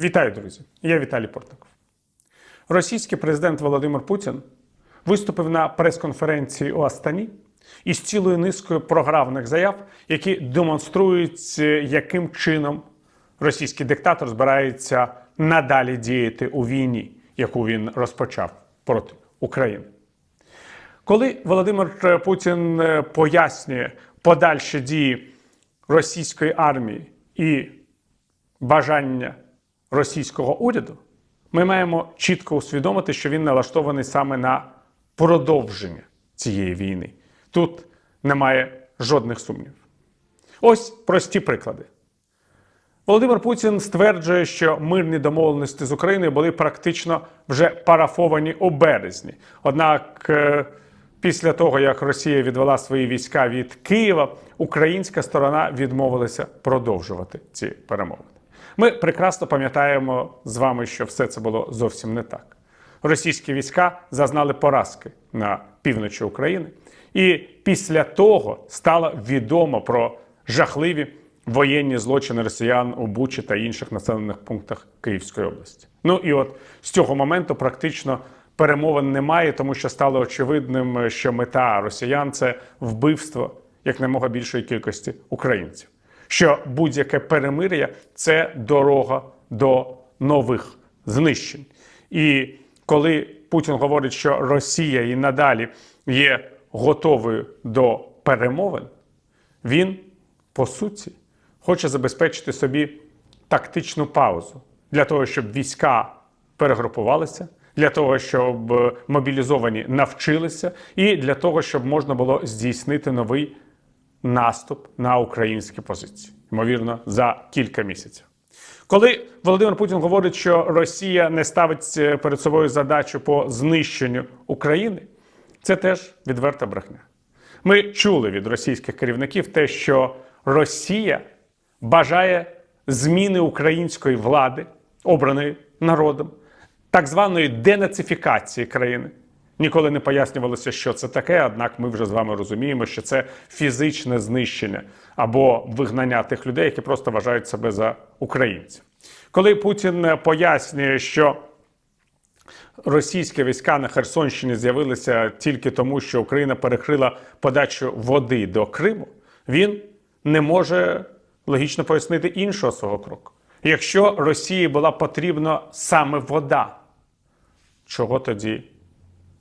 Вітаю, друзі! Я Віталій Портников. Російський президент Володимир Путін виступив на прес-конференції у Астані із цілою низкою програмних заяв, які демонструють, яким чином російський диктатор збирається надалі діяти у війні, яку він розпочав проти України. Коли Володимир Путін е, пояснює подальші дії російської армії і бажання російського уряду, ми маємо чітко усвідомити, що він налаштований саме на продовження цієї війни. Тут немає жодних сумнівів. Ось прості приклади. Володимир Путін стверджує, що мирні домовленості з Україною були практично вже парафовані у березні. Однак, е, після того, як Росія відвела свої війська від Києва, українська сторона відмовилася продовжувати ці перемовини. Ми прекрасно пам'ятаємо з вами, що все це було зовсім не так. Російські війська зазнали поразки на півночі України, і після того стало відомо про жахливі воєнні злочини росіян у Бучі та інших населених пунктах Київської області. Ну і от з цього моменту практично перемовин немає, тому що стало очевидним, що мета росіян це вбивство якнаймога більшої кількості українців. Що будь-яке перемир'я це дорога до нових знищень. І коли Путін говорить, що Росія і надалі є готовою до перемовин, він по суті хоче забезпечити собі тактичну паузу для того, щоб війська перегрупувалися, для того, щоб е, мобілізовані навчилися, і для того, щоб можна було здійснити новий наступ на українські позиції, ймовірно, за кілька місяців. Коли Володимир Путін говорить, що Росія не ставить е, перед собою задачу по знищенню України, це теж відверта брехня. Ми чули від російських керівників те, що Росія бажає зміни української влади, обраної народом, так званої денацифікації країни. Ніколи не пояснювалося, що це таке, однак ми вже з вами розуміємо, що це фізичне знищення або вигнання тих людей, які просто вважають себе за українців. Коли Путін пояснює, що російські війська на Херсонщині з'явилися тільки тому, що Україна перекрила подачу води до Криму, він не може логічно пояснити іншого свого кроку. Якщо Росії була потрібна саме вода, чого тоді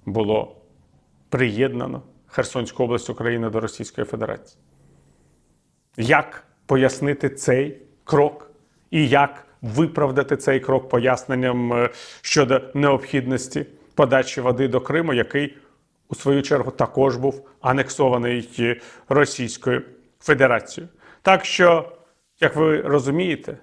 було приєднано Херсонську область України до Російської Федерації? Як пояснити цей крок і як виправдати цей крок поясненням е, щодо необхідності подачі води до Криму, який у свою чергу також був анексований е, Російською Федерацією? Так що, як ви розумієте,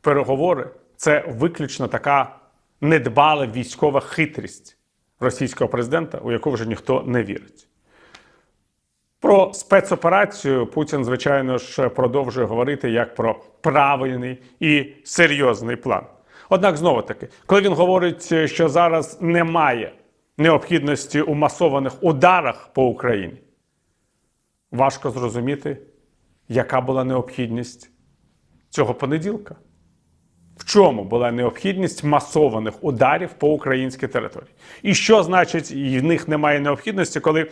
переговори це виключно така недбала військова хитрість російського президента, у яку вже ніхто не вірить. Про спецоперацію Путін, звичайно ж, продовжує говорити як про правильний і серйозний план. Однак, знову таки, коли він говорить, що зараз немає необхідності у масованих ударах по Україні, важко зрозуміти, яка була необхідність цього понеділка. В чому була необхідність масованих ударів по українській території? І що значить, в них немає необхідності, коли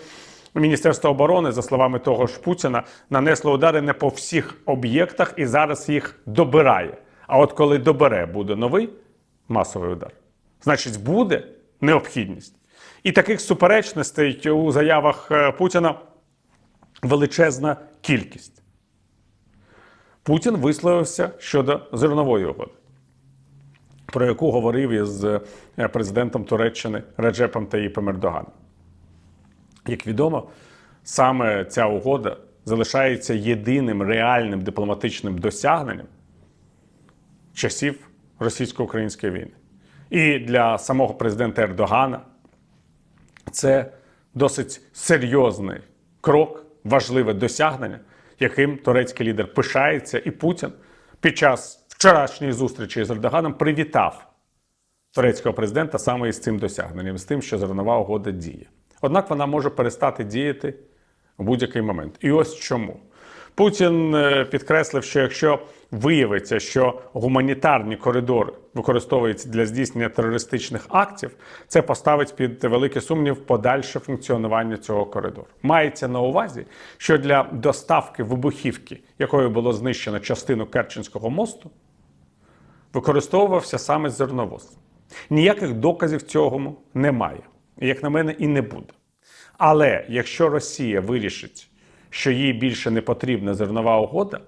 Міністерство оборони, за словами того ж Путіна, нанесло удари не по всіх об'єктах і зараз їх добирає. А от коли добере, буде новий масовий удар, значить, буде необхідність. І таких суперечностей у заявах е, Путіна величезна кількість. Путін висловився щодо зернової угоди, про яку говорив із е, президентом Туреччини Реджепом Таїпом Ердоганом. Як відомо, саме ця угода залишається єдиним реальним дипломатичним досягненням часів російсько-української війни. І для самого президента Ердогана це досить серйозний крок, важливе досягнення, яким турецький лідер пишається, і Путін під час вчорашньої зустрічі з Ердоганом привітав турецького президента саме із цим досягненням, з тим, що зернова угода діє. Однак вона може перестати діяти в будь-який момент. І ось чому. Путін е, підкреслив, що якщо виявиться, що гуманітарні коридори використовуються для здійснення терористичних актів, це поставить під великий сумнів подальше функціонування цього коридору. Мається на увазі, що для доставки вибухівки, якою було знищено частину Керченського мосту, використовувався саме зерновоз. Ніяких доказів цього немає, як на мене, і не буде. Але якщо Росія вирішить, що їй більше не потрібна зернова угода,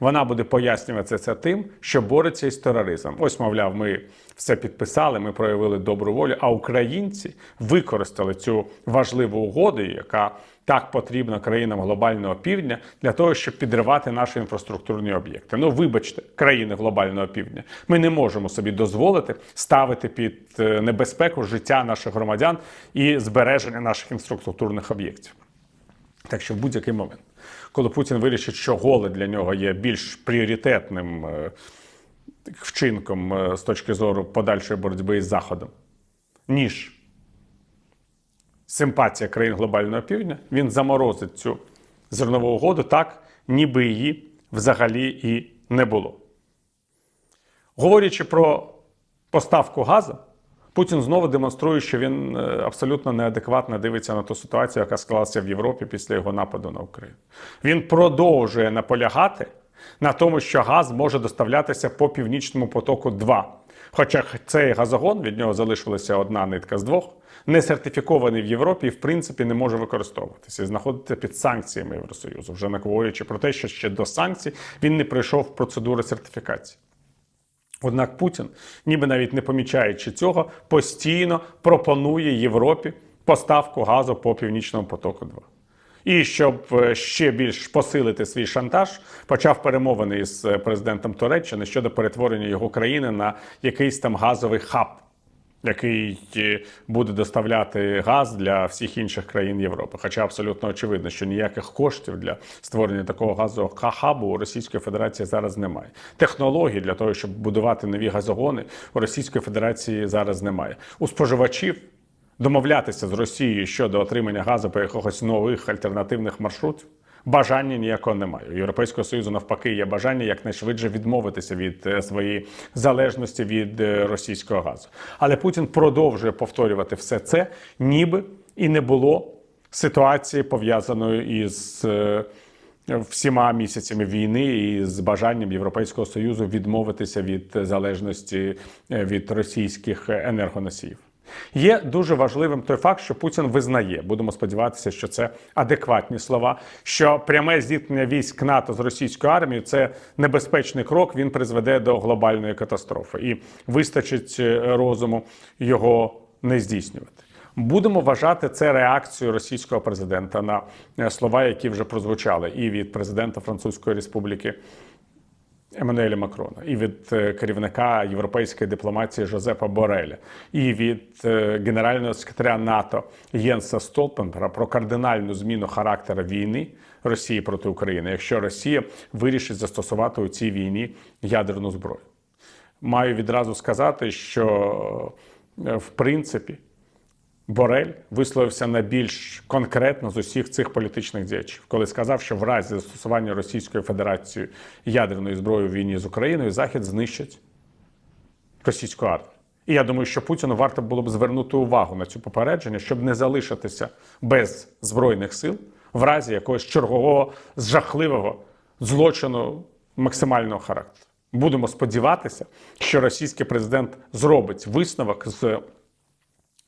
вона буде пояснювати це тим, що бореться із тероризмом. Ось, мовляв, ми все підписали, ми проявили добру волю. А українці використали цю важливу угоду, яка так потрібна країнам глобального півдня, для того, щоб підривати наші інфраструктурні об'єкти. Ну, вибачте, країни глобального півдня, ми не можемо собі дозволити ставити під е, небезпеку життя наших громадян і збереження наших інфраструктурних об'єктів. Так що в будь-який момент, коли Путін вирішить, що голод для нього є більш пріоритетним е, вчинком е, з точки зору подальшої боротьби із Заходом, ніж симпатія країн глобального півдня, він заморозить цю зернову угоду так, ніби її взагалі і не було. Говорячи про поставку газу, Путін знову демонструє, що він е, абсолютно неадекватно дивиться на ту ситуацію, яка склалася в Європі після його нападу на Україну. Він продовжує наполягати на тому, що газ може доставлятися по північному потоку 2 Хоча цей газогон від нього залишилася одна нитка з двох, не сертифікований в Європі і в принципі не може використовуватися і знаходиться під санкціями Євросоюзу, вже не говорячи про те, що ще до санкцій він не пройшов процедури сертифікації. Однак Путін, ніби навіть не помічаючи цього, постійно пропонує Європі поставку газу по північному потоку. 2 і щоб е, ще більш посилити свій шантаж, почав перемовини із е, президентом Туреччини щодо перетворення його країни на якийсь там газовий хаб, який е, буде доставляти газ для всіх інших країн Європи. Хоча абсолютно очевидно, що ніяких коштів для створення такого газового хабу у Російської Федерації зараз немає. Технологій для того, щоб будувати нові газогони у Російської Федерації зараз немає. У споживачів домовлятися з Росією щодо отримання газу по якихось нових альтернативних маршрутів. Бажання ніякого немає. У Європейського союзу навпаки є бажання якнайшвидше відмовитися від е, своєї залежності від е, російського газу. Але Путін продовжує повторювати все це, ніби і не було ситуації пов'язаної із е, всіма місяцями війни і з бажанням Європейського союзу відмовитися від залежності від російських енергоносіїв. Є дуже важливим той факт, що Путін визнає, будемо сподіватися, що це адекватні слова. Що пряме зіткнення військ НАТО з російською армією це небезпечний крок. Він призведе до глобальної катастрофи, і вистачить е, розуму його не здійснювати. Будемо вважати це реакцією російського президента на е, слова, які вже прозвучали, і від президента Французької Республіки Еммануеля Макрона, і від е, керівника європейської дипломатії Жозепа Бореля, і від е, генерального секретаря НАТО Єнса Столпенбера про кардинальну зміну характеру війни Росії проти України, якщо Росія вирішить застосувати у цій війні ядерну зброю. Маю відразу сказати, що е, в принципі. Борель висловився найбільш конкретно з усіх цих політичних діячів, коли сказав, що в разі застосування Російською Федерацією ядерної зброї в війні з Україною Захід знищить російську армію. І я думаю, що Путіну варто було б звернути увагу на цю попередження, щоб не залишитися без збройних сил в разі якогось чергового жахливого злочину максимального характеру. Будемо сподіватися, що російський президент зробить висновок з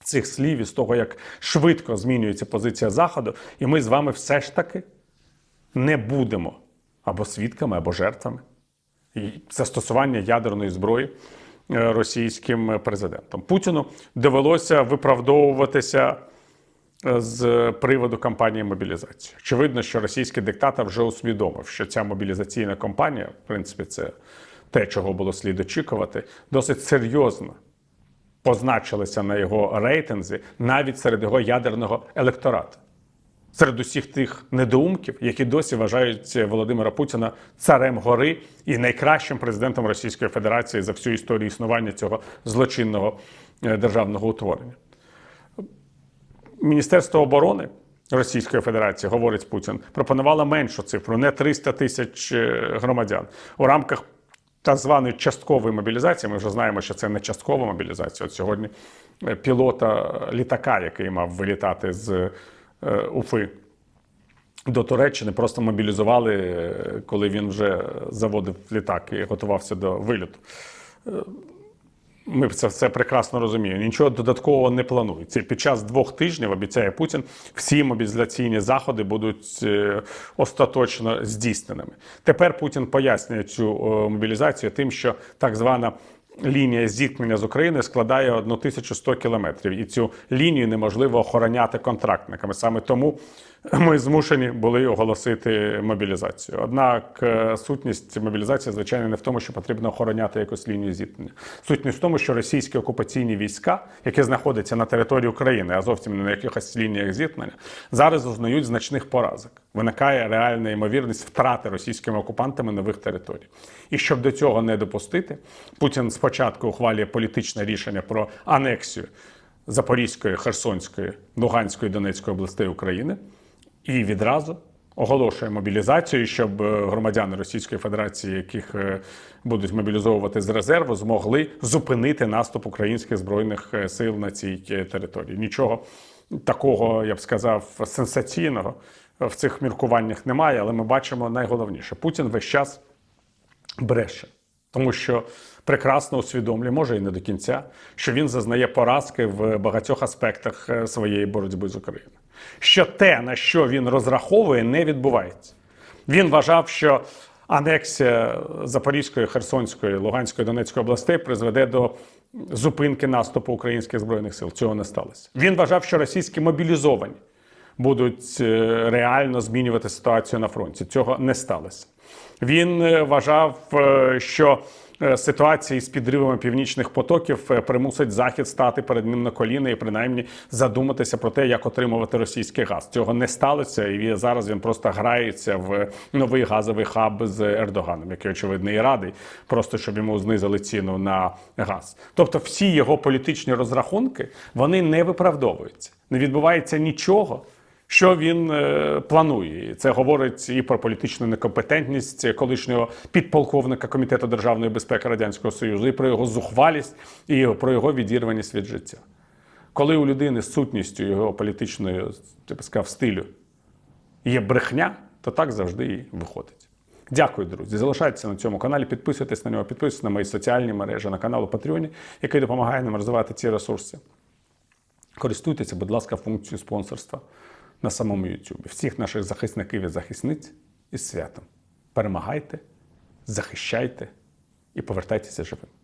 цих слів і з того, як швидко змінюється позиція Заходу, і ми з вами все ж таки не будемо або свідками, або жертвами застосування ядерної зброї е, російським президентом. Путіну довелося виправдовуватися. Е, з приводу кампанії мобілізації. Очевидно, що російський диктатор вже усвідомив, що ця мобілізаційна кампанія, в принципі, це те, чого було слід очікувати, досить серйозно позначилися на його рейтинзі навіть серед його ядерного електорату. Серед усіх тих недоумків, які досі вважають Володимира Путіна царем гори і найкращим президентом Російської Федерації за всю історію існування цього злочинного е, державного утворення. Міністерство оборони Російської Федерації, говорить Путін, пропонувала меншу цифру, не 300 тисяч е, громадян у рамках так званої часткової мобілізації. Ми вже знаємо, що це не часткова мобілізація. От сьогодні е, пілота літака, який мав вилітати з е, Уфи до Туреччини, просто мобілізували, е, коли він вже заводив літак і готувався до виліту. Ми це все прекрасно розуміємо. Нічого додаткового не планується. Під час двох тижнів обіцяє Путін, всі мобілізаційні заходи будуть е, остаточно здійсненими. Тепер Путін пояснює цю е, мобілізацію тим, що так звана. Лінія зіткнення з України складає 1100 кілометрів, і цю лінію неможливо охороняти контрактниками. Саме тому ми змушені були оголосити мобілізацію. Однак е, сутність мобілізації, звичайно, не в тому, що потрібно охороняти якусь лінію зіткнення. Сутність в тому, що російські окупаційні війська, які знаходяться на території України, а зовсім не на якихось лініях зіткнення, зараз зазнають значних поразок. Виникає реальна ймовірність втрати російськими окупантами нових територій. І щоб до цього не допустити, Путін спочатку ухвалює політичне рішення про анексію Запорізької, Херсонської, Луганської, Донецької областей України і відразу оголошує мобілізацію, щоб е, громадяни Російської Федерації, яких е, будуть мобілізовувати з резерву, змогли зупинити наступ українських збройних е, сил на цій території. Нічого такого, я б сказав, сенсаційного в цих міркуваннях немає, але ми бачимо найголовніше: Путін весь час бреше, тому що прекрасно усвідомлює, може і не до кінця, що він зазнає поразки в багатьох аспектах своєї боротьби з Україною. Що те, на що він розраховує, не відбувається. Він вважав, що анексія Запорізької, Херсонської, Луганської, Донецької областей призведе до зупинки наступу українських збройних сил. Цього не сталося. Він вважав, що російські мобілізовані будуть е, реально змінювати ситуацію на фронті. Цього не сталося. Він е, вважав, е, що ситуації з підривами північних потоків е, примусить захід стати перед ним на коліна і принаймні задуматися про те, як отримувати російський газ. Цього не сталося, і зараз він просто грається в новий газовий хаб з Ердоганом, який очевидно і радий, просто щоб йому знизили ціну на газ. Тобто, всі його політичні розрахунки вони не виправдовуються. Не відбувається нічого що він е, планує. Це говорить і про політичну некомпетентність колишнього підполковника комітету державної безпеки радянського союзу, і про його зухвалість, і про його відірваність від життя. Коли у людини сутністю його політичної я б сказав, стилю є брехня, то так завжди і виходить. Дякую, друзі. Залишайтеся на цьому каналі, підписуйтесь на нього, підписуйтесь на мої соціальні мережі, на канал у Патреоні, який допомагає нам розвивати ці ресурси. Користуйтеся, будь ласка, функцією спонсорства на самому YouTube. Всіх наших захисників і захисниць із святом. Перемагайте, захищайте і повертайтеся живим.